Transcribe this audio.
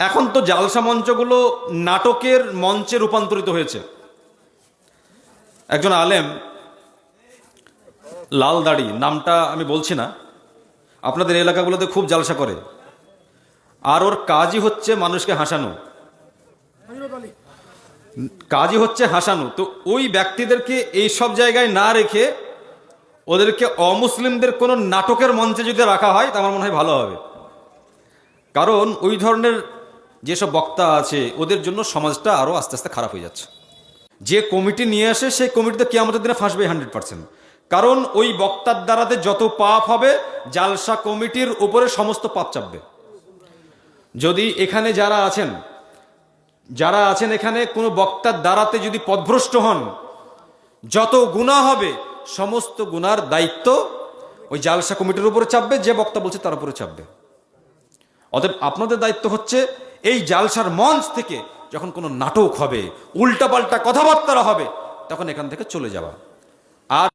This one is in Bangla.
এখন তো জালসা মঞ্চগুলো নাটকের মঞ্চে রূপান্তরিত হয়েছে। একজন আলেম, লাল দাড়ি, নামটা আমি বলছি না। আপনাদের এলাকাগুলোতে খুব জালসা করে। আর ওর কাজই হচ্ছে মানুষকে হাসানো। কাজই হচ্ছে হাসানো। তো ওই ব্যক্তিদেরকে এই সব জায়গায় না রেখে ওদেরকে অমুসলিমদের কোনো নাটকের মঞ্চে যদি রাখা হয়, তা আমার মনে হয় ভালো হবে। কারণ ওই ধরনের যেসব বক্তা আছে, ওদের জন্য সমাজটা আরও আস্তে আস্তে খারাপ হয়ে যাচ্ছে। যে কমিটি নিয়ে আসে, সেই কমিটিতে কি আমাদের দিনে ফাঁসবে হান্ড্রেড পার্সেন্ট কারণ ওই বক্তার দ্বারাতে যত পাপ হবে, জালসা কমিটির উপরে সমস্ত পাপ চাপবে। যদি এখানে যারা আছেন যারা আছেন এখানে, কোনো বক্তার দ্বারাতে যদি পদভ্রষ্ট হন, যত গুণা হবে, সমস্ত গুনার দায়িত্ব ওই জালসা কমিটির উপরে চাপবে, যে বক্তা বলছে তার উপরে চাপবে। অতএব আপনাদের দায়িত্ব হচ্ছে এই জালসার মঞ্চ থেকে যখন কোনো নাটক হবে, উল্টাপাল্টা কথাবার্তা হবে, তখন এখান থেকে চলে যাওয়া। আর